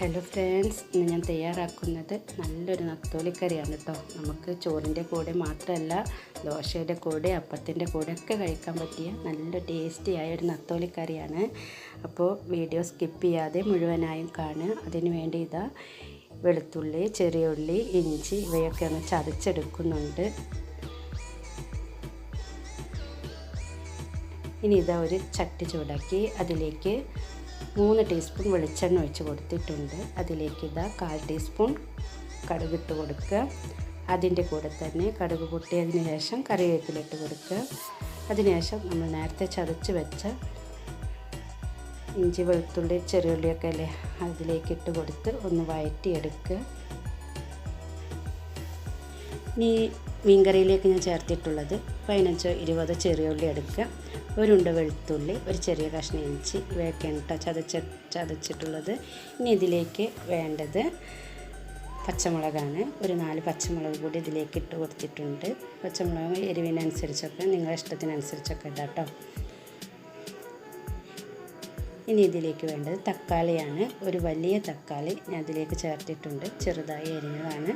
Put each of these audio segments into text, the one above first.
Hello friends ഇന്ന് ഞാൻ തയ്യാറാക്കുന്നത് നല്ലൊരു നത്തോലിക്കറിയാണ് കേട്ടോ നമുക്ക് ചോറിന്റെ കൂടെ മാത്രമല്ല ദോശയുടെ കൂടെ അപ്പത്തിന്റെ കൂടെ ഒക്കെ കഴിക്കാൻ പറ്റിയ നല്ല ടേസ്റ്റി ടേസ്റ്റിയായ ഒരു നത്തോലിക്കറിയാണ്. അപ്പോൾ വീഡിയോ സ്കിപ്പ് ചെയ്യാതെ മുഴുവനായും കാണുക. അതിന് വേണ്ടി ഇതാ വെളുത്തുള്ളി ചെറിയ ഉള്ളി ഇഞ്ചി ഇവയൊക്കെ ഒന്ന് ചതച്ചെടുക്കുന്നുണ്ട്. ഇനി ഇതാ ഒരു ചട്ടി ചൂടാക്കി അതിലേക്ക് മൂന്ന് ടീസ്പൂൺ വെളിച്ചെണ്ണ ഒഴിച്ച് കൊടുത്തിട്ടുണ്ട്. അതിലേക്ക് ഇതാ കാൽ ടീസ്പൂൺ കടുകിട്ട് കൊടുക്കുക. അതിന്റെ കൂടെ തന്നെ കടുക് പൊട്ടിയതിന് ശേഷം കറിവേപ്പിലിട്ട് കൊടുക്കുക. അതിനുശേഷം നമ്മൾ നേരത്തെ ചതച്ച് വെച്ച ഇഞ്ചി വെളുത്തുള്ളി ചെറിയുള്ളിയൊക്കെ അല്ലേ അതിലേക്ക് ഇട്ട് കൊടുത്ത് ഒന്ന് വഴറ്റിയെടുക്കുക ഇനി മീൻകറിയിലേക്ക് ഞാൻ ചേർത്തിട്ടുള്ളത് പതിനഞ്ചോ ഇരുപതോ ചെറിയുള്ളി എടുക്കുക. ഒരുണ്ട വെളുത്തുള്ളി ഒരു ചെറിയ കഷ്ണം ഇഞ്ചി ഇവയൊക്കെയാണ് ചതച്ച ചതച്ചിട്ടുള്ളത്. ഇനി ഇതിലേക്ക് വേണ്ടത് പച്ചമുളകാണ്. ഒരു നാല് പച്ചമുളക് കൂടി ഇതിലേക്ക് ഇട്ട് കൊടുത്തിട്ടുണ്ട്. പച്ചമുളക് എരിവിനനുസരിച്ചൊക്കെ നിങ്ങളുടെ ഇഷ്ടത്തിനനുസരിച്ചൊക്കെ ഇടാം കേട്ടോ ഇനി ഇതിലേക്ക് വേണ്ടത് തക്കാളിയാണ്. ഒരു വലിയ തക്കാളി ഞാൻ ഇതിലേക്ക് ചേർത്തിട്ടുണ്ട്. ചെറുതായി എരിഞ്ഞതാണ്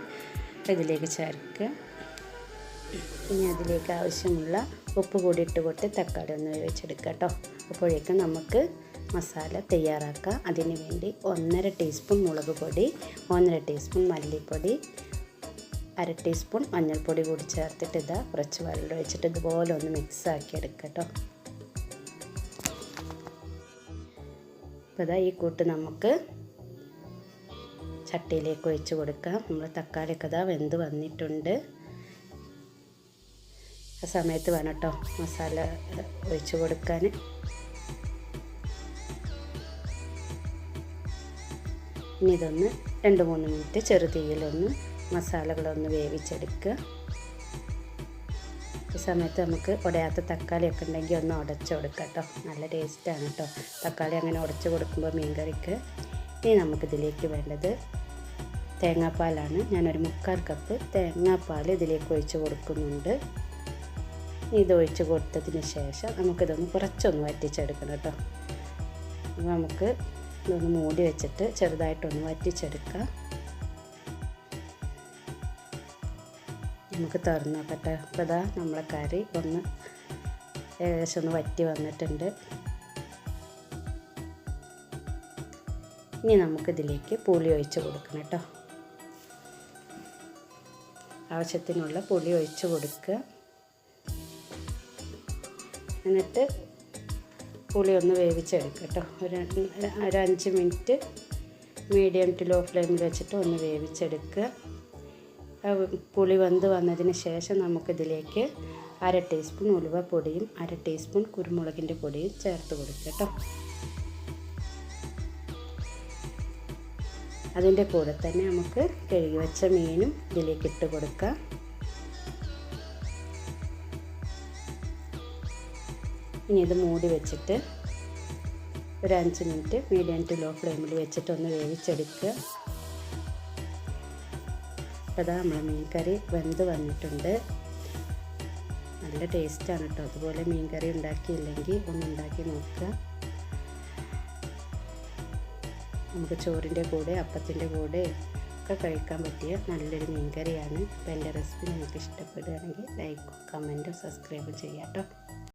ഇതിലേക്ക് ചേർക്കുക. ഇനി അതിലേക്ക് ആവശ്യമുള്ള ഉപ്പ് കൂടി ഇട്ട് കൊടുത്ത് തക്കാളി ഒന്ന് വേവിച്ചെടുക്കുക കേട്ടോ. അപ്പോഴേക്കും നമുക്ക് മസാല തയ്യാറാക്കാം. അതിന് വേണ്ടി ഒന്നര ടീസ്പൂൺ മുളക് പൊടി ഒന്നര ടീസ്പൂൺ മല്ലിപ്പൊടി അര ടീസ്പൂൺ മഞ്ഞൾപ്പൊടി കൂടി ചേർത്തിട്ട് ഇതാ കുറച്ച് വെള്ളം ഒഴിച്ചിട്ട് ഇതുപോലെ ഒന്ന് മിക്സ് ആക്കി എടുക്കുക കേട്ടോ. അപ്പോൾ ഇതാ ഈ കൂട്ട് നമുക്ക് ചട്ടിയിലേക്ക് ഒഴിച്ച് കൊടുക്കാം. നമ്മൾ തക്കാളിയൊക്കെ ഇതാ വെന്ത് വന്നിട്ടുണ്ട്. ആ സമയത്ത് വേണം കേട്ടോ മസാല ഒഴിച്ച് കൊടുക്കാൻ. ഇനി ഇതൊന്ന് രണ്ട് മൂന്ന് മിനിറ്റ് ചെറുതീയിലൊന്ന് മസാലകളൊന്ന് വേവിച്ചെടുക്കുക. ഈ സമയത്ത് നമുക്ക് ഉടയാത്ത തക്കാളിയൊക്കെ ഉണ്ടെങ്കിൽ ഒന്ന് ഉടച്ച് കൊടുക്കാം കേട്ടോ നല്ല ടേസ്റ്റാണ് കേട്ടോ തക്കാളി അങ്ങനെ ഉടച്ച് കൊടുക്കുമ്പോൾ മീൻ കറിക്ക് ഇനി നമുക്കിതിലേക്ക് വേണ്ടത് തേങ്ങാപ്പാലാണ്. ഞാനൊരു മുക്കാൽ കപ്പ് തേങ്ങാപ്പാൽ ഇതിലേക്ക് ഒഴിച്ച് കൊടുക്കുന്നുണ്ട്. ഇത് ഒഴിച്ച് കൊടുത്തതിന് ശേഷം നമുക്കിതൊന്ന് കുറച്ചൊന്ന് വറ്റിച്ചെടുക്കണം കേട്ടോ. അപ്പോൾ നമുക്ക് ഇതൊന്ന് മൂടി വെച്ചിട്ട് ചെറുതായിട്ടൊന്ന് വറ്റിച്ചെടുക്കാം. നമുക്ക് തുറന്ന് നോക്കട്ടെ അപ്പോൾ ഇതാ നമ്മളെ കറി ഒന്ന് ഏകദേശം ഒന്ന് വറ്റി വന്നിട്ടുണ്ട്. ഇനി നമുക്കിതിലേക്ക് പുളി ഒഴിച്ച് കൊടുക്കണം കേട്ടോ. ആവശ്യത്തിനുള്ള പുളി ഒഴിച്ച് കൊടുക്കുക. എന്നിട്ട് പുളി ഒന്ന് വേവിച്ചെടുക്കുക കേട്ടോ. ഒരു ഒരു അഞ്ച് മിനിറ്റ് മീഡിയം ടു ലോ ഫ്ലെയിമിൽ വെച്ചിട്ട് ഒന്ന് വേവിച്ചെടുക്കുക. പുളി വെന്ത് വന്നതിന് ശേഷം നമുക്കിതിലേക്ക് അര ടീസ്പൂൺ ഉലുവ പൊടിയും അര ടീസ്പൂൺ കുരുമുളകിന്റെ പൊടിയും ചേർത്ത് കൊടുക്കുക കേട്ടോ. അതിന്റെ കൂടെ തന്നെ നമുക്ക് കഴുകി വെച്ച മീനും ഇതിലേക്ക് ഇട്ട് കൊടുക്കാം. ഇനി ഇത് മൂടി വെച്ചിട്ട് ഒരു അഞ്ച് മിനിറ്റ് മീഡിയം ടു ലോ ഫ്ലെയിമിൽ വെച്ചിട്ട് ഒന്ന് വേവിച്ചെടുക്കുക. അപ്പോൾ അതാ നമ്മളെ മീൻകറി വെന്ത് വന്നിട്ടുണ്ട്. നല്ല ടേസ്റ്റാണ് കേട്ടോ. അതുപോലെ മീൻകറി ഉണ്ടാക്കിയില്ലെങ്കിൽ ഒന്ന് ഉണ്ടാക്കി നോക്കുക. നമുക്ക് ചോറിന്റെ കൂടെ അപ്പത്തിന്റെ കൂടെ ഒക്കെ കഴിക്കാൻ പറ്റിയ നല്ലൊരു മീൻ കറിയാണ് അപ്പോൾ എന്റെ റെസിപ്പി നിങ്ങൾക്ക് ഇഷ്ടപ്പെടുകയാണെങ്കിൽ ലൈക്കും കമന്റും സബ്സ്ക്രൈബും ചെയ്യാം കേട്ടോ.